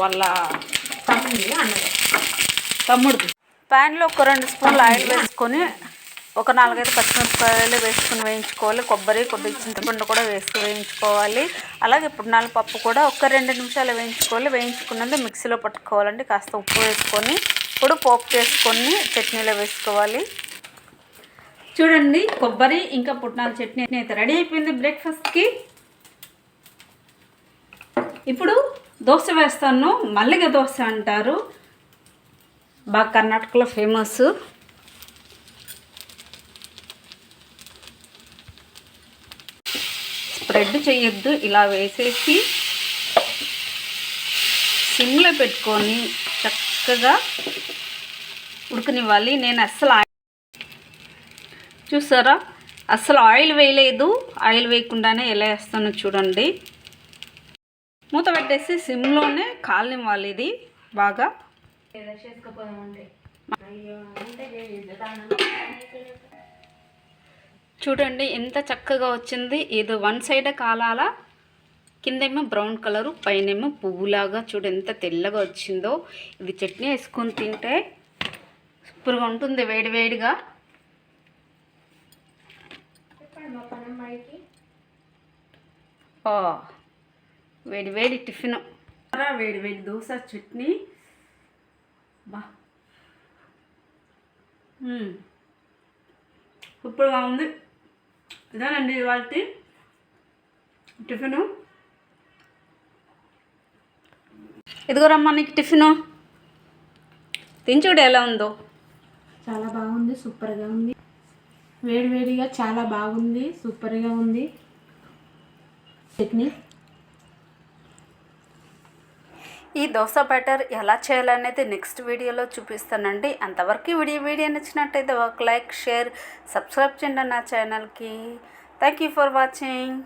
వాళ్ళ తమ్ముడి అన్నది. తమ్ముడు ప్యాన్లో ఒక రెండు స్పూన్లు ఆయిల్ వేసుకొని ఒక నాలుగైదు పచ్చిమిరపకాయలు వేసుకుని వేయించుకోవాలి. కొబ్బరి కొద్దిగా చింతపండు కూడా వేసుకుని వేయించుకోవాలి. అలాగే పుట్నాల పప్పు కూడా ఒక రెండు నిమిషాలు వేయించుకోవాలి. వేయించుకున్నది మిక్సీలో పట్టుకోవాలండి. కాస్త ఉప్పు వేసుకొని ఇప్పుడు పోపు చేసుకొని చట్నీలో వేసుకోవాలి. చూడండి కొబ్బరి ఇంకా పుట్నాల చట్నీ అయితే రెడీ అయిపోయింది బ్రేక్ఫాస్ట్కి. ఇప్పుడు దోశ వేస్తాను. మల్లిగ దోశ అంటారు. బాగా కర్ణాటకలో ఫేమస్ స్ప్రెడ్ చేయొద్దు ఇలా వేసేసి సిమ్లో పెట్టుకొని చక్కగా ఉడకనివ్వాలి. నేను అస్సలు ఆయిల్ చూసారా? అస్సలు ఆయిల్ వేయలేదు. ఆయిల్ వేయకుండానే ఎలా వేస్తానో చూడండి. మూత పెట్టేసి సిమ్లోనే కాలనివ్వాలి ఇది బాగా. చూడండి ఎంత చక్కగా వచ్చింది. ఇది వన్ సైడ్ కాలాల కిందేమో బ్రౌన్ కలరు పైనేమో పువ్వులాగా చూడు ఎంత తెల్లగా వచ్చిందో. ఇది చట్నీ వేసుకొని తింటే సూపర్గా ఉంటుంది వేడి వేడిగా. మా వేడి వేడి టిఫిన్. వేడి వేడి దోశ చట్నీ. బా. సూపర్గా ఉంది. ఇదేనండి ఇవాళ టిఫిను. ఇదిగోరమ్మా నీకు టిఫిను. తినచూడు ఎలా ఉందో. చాలా బాగుంది సూపర్గా ఉంది. వేడివేడిగా చాలా బాగుంది సూపర్గా ఉంది. చట్నీ. ఈ దోశ బ్యాటర్ ఎలా చేయాలనేది నెక్స్ట్ వీడియోలో చూపిస్తానండి. అంతవరకు ఈ వీడియో వీడియో నచ్చినట్టయితే ఒక లైక్ షేర్ సబ్స్క్రైబ్ చేయండి నా ఛానల్కి థ్యాంక్ యూ ఫర్ వాచింగ్